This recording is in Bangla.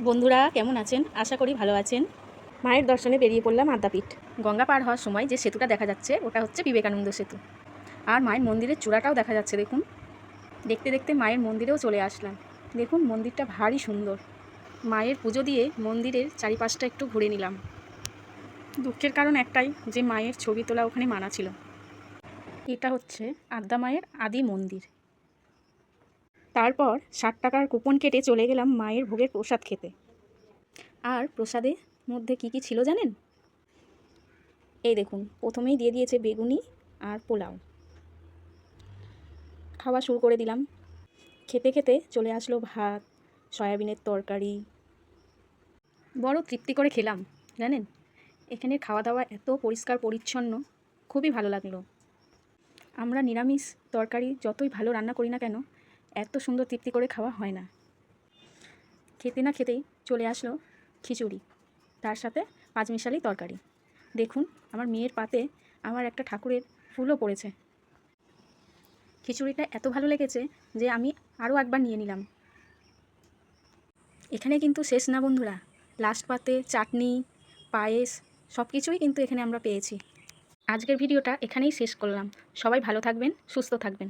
বন্ধুরা, কেমন আছেন? আশা করি ভালো আছেন। মায়ের দর্শনে বেরিয়ে পড়লাম আদ্যাপীঠ। গঙ্গা পার হওয়ার সময় যে সেতুটা দেখা যাচ্ছে, ওটা হচ্ছে বিবেকানন্দ সেতু। আর মায়ের মন্দিরের চূড়াটাও দেখা যাচ্ছে, দেখুন। দেখতে দেখতে মায়ের মন্দিরেও চলে আসলাম। দেখুন, মন্দিরটা ভারী সুন্দর। মায়ের পুজো দিয়ে মন্দিরের চারিপাশটা একটু ঘুরে নিলাম। দুঃখের কারণ একটাই, যে মায়ের ছবি তোলা ওখানে মানা ছিল। এটা হচ্ছে আদ্যা মায়ের আদি মন্দির। তারপর ষাট টাকার কুপন কেটে চলে গেলাম মায়ের ভোগের প্রসাদ খেতে। আর প্রসাদের মধ্যে কি কি ছিল জানেন? এই দেখুন, প্রথমেই দিয়ে দিয়েছে বেগুনি আর পোলাও। খাওয়া শুরু করে দিলাম। খেতে খেতে চলে আসলো ভাত, সয়াবিনের তরকারি। বড় তৃপ্তি করে খেলাম, জানেন? এখানে খাওয়া দাওয়া এত পরিষ্কার পরিচ্ছন্ন, খুবই ভালো লাগল। আমরা নিরামিষ তরকারি যতই ভালো রান্না করি না কেন এত সুন্দর তৃপ্তি করে খাওয়া হয় না। খেতে না খেতেই চলে আসলো খিচুড়ি, তার সাথে পাঁচমিশালি তরকারি। দেখুন, আমার মেয়ের পাতে আমার একটা ঠাকুরের ফুলও পড়েছে। খিচুড়িটা এত ভালো লেগেছে যে আমি আরও একবার নিয়ে নিলাম। এখানে কিন্তু শেষ না বন্ধুরা লাস্ট পাতে চাটনি, পায়েস সব কিছুই কিন্তু এখানে আমরা পেয়েছি। আজকের ভিডিওটা এখানেই শেষ করলাম। সবাই ভালো থাকবেন, সুস্থ থাকবেন।